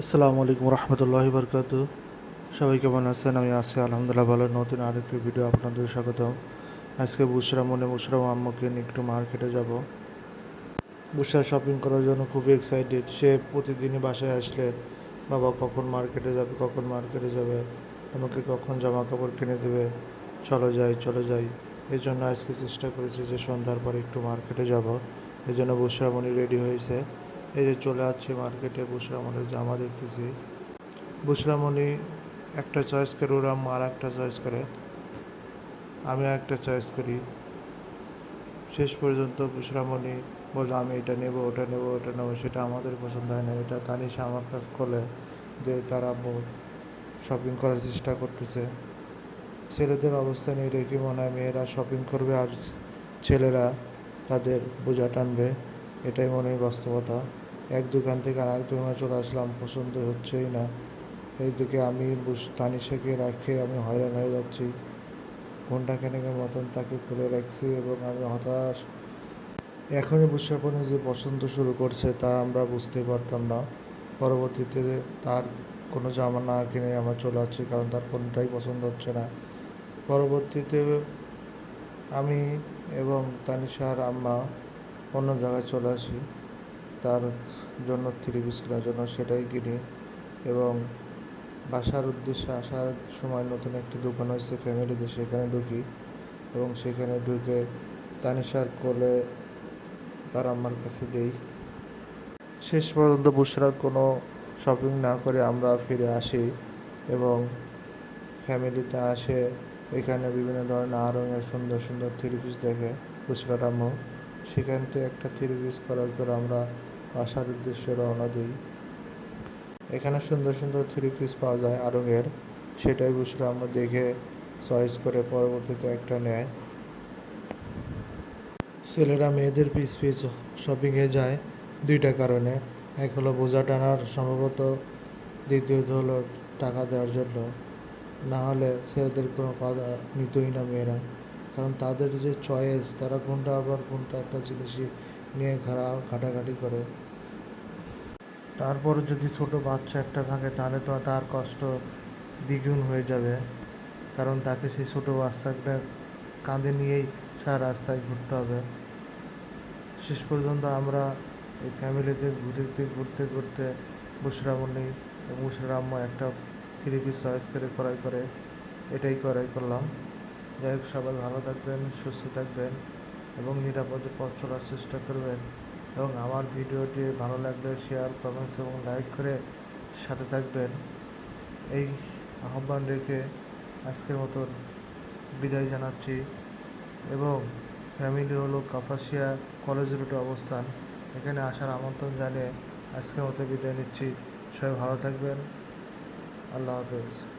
আসসালামু আলাইকুম রহমতুল্লাহি বরকাত সবাই কেমন আছেন? আমি আছি আলহামদুলিল্লাহ ভালো। নতুন আরেকটি ভিডিও আপনাদের স্বাগত আজকে বুসরা মনে বুসরা আম্মুকে নিয়ে একটু মার্কেটে যাব। বুসরা শপিং করার জন্য খুবই এক্সাইটেড সে প্রতিদিনই বাসায় আসলে, বাবা, কখন মার্কেটে যাবে? কখন মার্কেটে যাবে? আমাকে কখন জামা কাপড় কিনে দেবে? চলো যাই চলো যাই। এই জন্য আজকে চেষ্টা করেছি যে সন্ধ্যার পরে একটু মার্কেটে যাব। এই জন্য বুসরামণি রেডি হয়েছে। এই যে চলে আসছে মার্কেটে বুসরামণির জামা দেখতেছি। বুসরামণি একটা চয়েস করে, ওরা আর একটা চয়েস করে। আমি একটা চয়েস করি। শেষ পর্যন্ত বুসরামণি বলল, আমি এটা নেব, ওটা নেব, ওটা নেব, সেটা আমাদের পছন্দ হয় না। এটা তানিশা আমার কাজ করলে যে তারা শপিং করার চেষ্টা করতেছে। ছেলেদের অবস্থা নিয়ে রেখে মনে হয় মেয়েরা শপিং করবে আর ছেলেরা তাদের বোঝা টানবে। এটাই মনে হয় বাস্তবতা। এক দোকান থেকে আর এক দোকানে চলে আসলাম, পছন্দ হচ্ছেই না। এইদিকে আমি তানিশাকে রাখে, আমি হয়রান হয়ে যাচ্ছি। ঘণ্টা খানেকের মতন তাকে খুলে রাখছি এবং আমি হতাশ। এখনই বুঝতে যে পছন্দ শুরু করছে তা আমরা বুঝতে পারতাম না। পরবর্তীতে তার কোনো জামা না কিনে আমরা চলে আসছি কারণ তার কোনটাই পছন্দ হচ্ছে না। পরবর্তীতে আমি এবং তানিশার আম্মা অন্য জায়গায় চলে আসি। তার জন্য থ্রি পিস কেনার জন্য সেটাই কিনি। এবং বাসার উদ্দেশ্যে আসার সময় নতুন একটি দোকান হয়েছে ফ্যামিলিতে, সেখানে ঢুকি। এবং সেখানে ঢুকে তানিশার কোলে তার আমার কাছে দেই। শেষ পর্যন্ত বুসরার কোনো শপিং না করে আমরা ফিরে আসি এবং ফ্যামিলিতে আসে, এখানে বিভিন্ন ধরনের আরঙের সুন্দর সুন্দর থ্রি পিস দেখে বুসরার আম্মু। সেখান থেকে একটা থ্রি পিস করার পর আমরা বাসার উদ্দেশ্যে রওনা দিই। এখানে সুন্দর সুন্দর থ্রি পিস পাওয়া যায় আরঙের। সেটাই বুসরা আমরা দেখে চয়েস করে পরবর্তীতে একটা নেয় ছেলেরা মেয়েদের পিস পিস শপিংয়ে যায় দুইটা কারণে। এক হলো বোঝা টানার, সম্ভবত দ্বিতীয়ত হলো টাকা দেওয়ার জন্য। না হলে ছেলেদের কোনো কথা নিতই না মেয়েরা। কারণ তাদের যে চয়েস তারা কোনটা আবার কোনটা একটা জিনিসই নিয়ে ঘাড়া ঘাটাঘাটি করে। তারপর যদি ছোট বাচ্চা একটা থাকে, তাহলে তো তার কষ্ট দ্বিগুণ হয়ে যাবে। কারণ তাকে সেই ছোট বাচ্চাটা কাঁধে নিয়েই সারা রাস্তায় ঘুরতে হবে। শেষ পর্যন্ত আমরা এই ফ্যামিলিতে ঘুরতে ঘুরতে ঘুরতে বুসরামণি এবং বুসরা একটা থ্রি পিস চয়েস করে ক্রয় করে এটাই ক্রয় করলাম। যাই হোক, সবাই ভালো থাকবেন, সুস্থ থাকবেন। এবং নিরাপদে পথ চলার চেষ্টা করবেন। এবং আমার ভিডিওটি ভালো লাগলে শেয়ার কমেন্টস এবং লাইক করে সাথে থাকবেন। এই আহ্বান রেখে আজকের মতন বিদায় জানাচ্ছি। এবং ফ্যামিলি হলো কাপাসিয়া কলেজ রোডে অবস্থান। এখানে আসার আমন্ত্রণ জানিয়ে আজকের মতো বিদায় নিচ্ছি। সবাই ভালো থাকবেন। আল্লাহ হাফেজ।